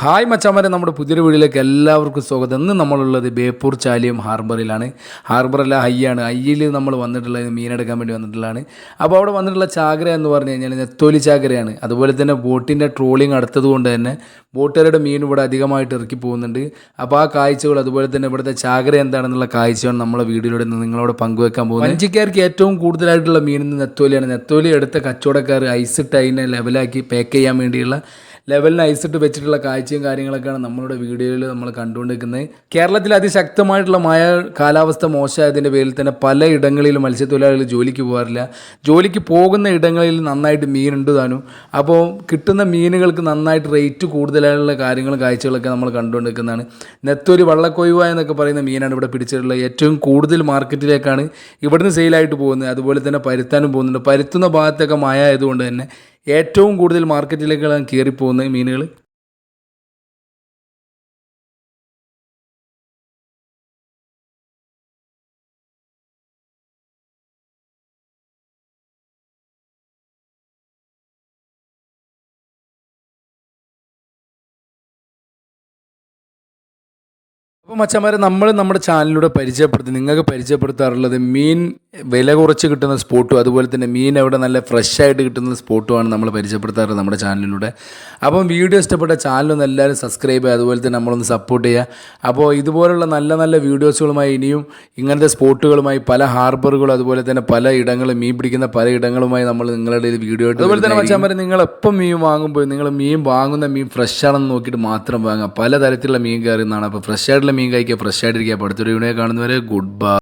Hi മച്ചാമാരെ നമ്മുടെ പുതിയൊരു വീഡിയോയിലേക്ക് എല്ലാവർക്കും സ്വാഗതം. ഇന്ന് നമ്മളുള്ളത് ബേപ്പൂർ ചാലിയം ഹാർബറിലാണ്. ഹാർബറല്ല ഹയ്യാണ് ഹയ്യിൽ നമ്മൾ വന്നിട്ടുള്ളത് മീനെടുക്കാൻ വേണ്ടി വന്നിട്ടുള്ളതാണ്. അപ്പോൾ അവിടെ വന്നിട്ടുള്ള ചാകര എന്ന് പറഞ്ഞു കഴിഞ്ഞാൽ നെത്തോലി ചാകരയാണ്. അതുപോലെ തന്നെ ബോട്ടിന്റെ ട്രോളിങ് അടുത്തത് കൊണ്ട് തന്നെ ബോട്ടുകാരുടെ മീൻ ഇവിടെ അധികമായിട്ട് ഇറക്കി പോകുന്നുണ്ട്. അപ്പോൾ ആ കാഴ്ചകൾ അതുപോലെ തന്നെ ഇവിടുത്തെ ചാകര എന്താണെന്നുള്ള കാഴ്ചയാണ് നമ്മളെ വീഡിയോയിലൂടെ നിങ്ങളോട് പങ്കുവെക്കാൻ പോകുന്നത്. വഞ്ചിക്കാർക്ക് ഏറ്റവും കൂടുതലായിട്ടുള്ള മീൻ നെത്തോലിയാണ്. നെത്തോലി എടുത്ത കച്ചവടക്കാർ ഐസിട്ട് അതിനെ ലെവലാക്കി പാക്ക് ചെയ്യാൻ വേണ്ടിയുള്ള ലെവലിന് ഐസിട്ട് വെച്ചിട്ടുള്ള കാഴ്ചയും കാര്യങ്ങളൊക്കെയാണ് നമ്മളുടെ വീഡിയോയിൽ നമ്മൾ കണ്ടുകൊണ്ടിരിക്കുന്നത്. കേരളത്തിൽ അതിശക്തമായിട്ടുള്ള മഴ കാലാവസ്ഥ മോശമായതിന്റെ പേരിൽ തന്നെ പല ഇടങ്ങളിലും മത്സ്യത്തൊഴിലാളികൾ ജോലിക്ക് പോകാറില്ല. ജോലിക്ക് പോകുന്ന ഇടങ്ങളിൽ നന്നായിട്ട് മീനുണ്ട് താനും. അപ്പോൾ കിട്ടുന്ന മീനുകൾക്ക് നന്നായിട്ട് റേറ്റ് കൂടുതലായുള്ള കാര്യങ്ങളും കാഴ്ചകളൊക്കെ നമ്മൾ കണ്ടുകൊണ്ടിരിക്കുന്നതാണ്. നെത്തൊരു വള്ളക്കൊയ്വ എന്നൊക്കെ പറയുന്ന മീനാണ് ഇവിടെ പിടിച്ചിട്ടുള്ളത്. ഏറ്റവും കൂടുതൽ മാർക്കറ്റിലേക്കാണ് ഇവിടുന്ന് സെയിലായിട്ട് പോകുന്നത്. അതുപോലെ തന്നെ പരുത്താനും പോകുന്നുണ്ട്. പരുത്തുന്ന ഭാഗത്തൊക്കെ മഴ ആയതുകൊണ്ട് തന്നെ ഏറ്റവും കൂടുതൽ മാർക്കറ്റിലേക്കാണ് കയറിപ്പോകുന്നത് മീനുകൾ? അപ്പോൾ മച്ചന്മാരെ നമ്മൾ നമ്മുടെ ചാനലിലൂടെ പരിചയപ്പെടുത്തി നിങ്ങൾക്ക് പരിചയപ്പെടുത്താറുള്ളത് മീൻ വില കുറച്ച് കിട്ടുന്ന സ്പോട്ടും അതുപോലെ തന്നെ മീൻ അവിടെ നല്ല ഫ്രഷ് ആയിട്ട് കിട്ടുന്ന സ്പോട്ടുമാണ് നമ്മൾ പരിചയപ്പെടുത്താറ് നമ്മുടെ ചാനലിലൂടെ. അപ്പം വീഡിയോ ഇഷ്ടപ്പെട്ട ചാനലൊന്ന് എല്ലാവരും സബ്സ്ക്രൈബ് ചെയ്യുക അതുപോലെ തന്നെ നമ്മളൊന്ന് സപ്പോർട്ട് ചെയ്യുക. അപ്പോൾ ഇതുപോലുള്ള നല്ല നല്ല വീഡിയോസുകളുമായി ഇനിയും ഇങ്ങനത്തെ സ്പോട്ടുകളുമായി പല ഹാർബറുകളും അതുപോലെ തന്നെ പല ഇടങ്ങളും മീൻ പിടിക്കുന്ന പല ഇടങ്ങളുമായി നമ്മൾ നിങ്ങളുടെ വീഡിയോ ആയിട്ട് അതുപോലെ തന്നെ മച്ചാൻ നിങ്ങൾ എപ്പം മീൻ വാങ്ങുമ്പോൾ നിങ്ങൾ മീൻ വാങ്ങുന്ന മീൻ ഫ്രഷ് ആണെന്ന് നോക്കിയിട്ട് മാത്രം വാങ്ങുക. പലതരത്തിലുള്ള മീൻ കയറുന്നതാണ് അപ്പോൾ ഫ്രഷ് ആയിട്ടുള്ള മീൻ കഴിക്കുക ഫ്രഷ് ആയിട്ടിരിക്കുക. അപ്പോൾ അടുത്തൊരു വീഡിയോ കാണുന്നവരെ ഗുഡ് ബൈ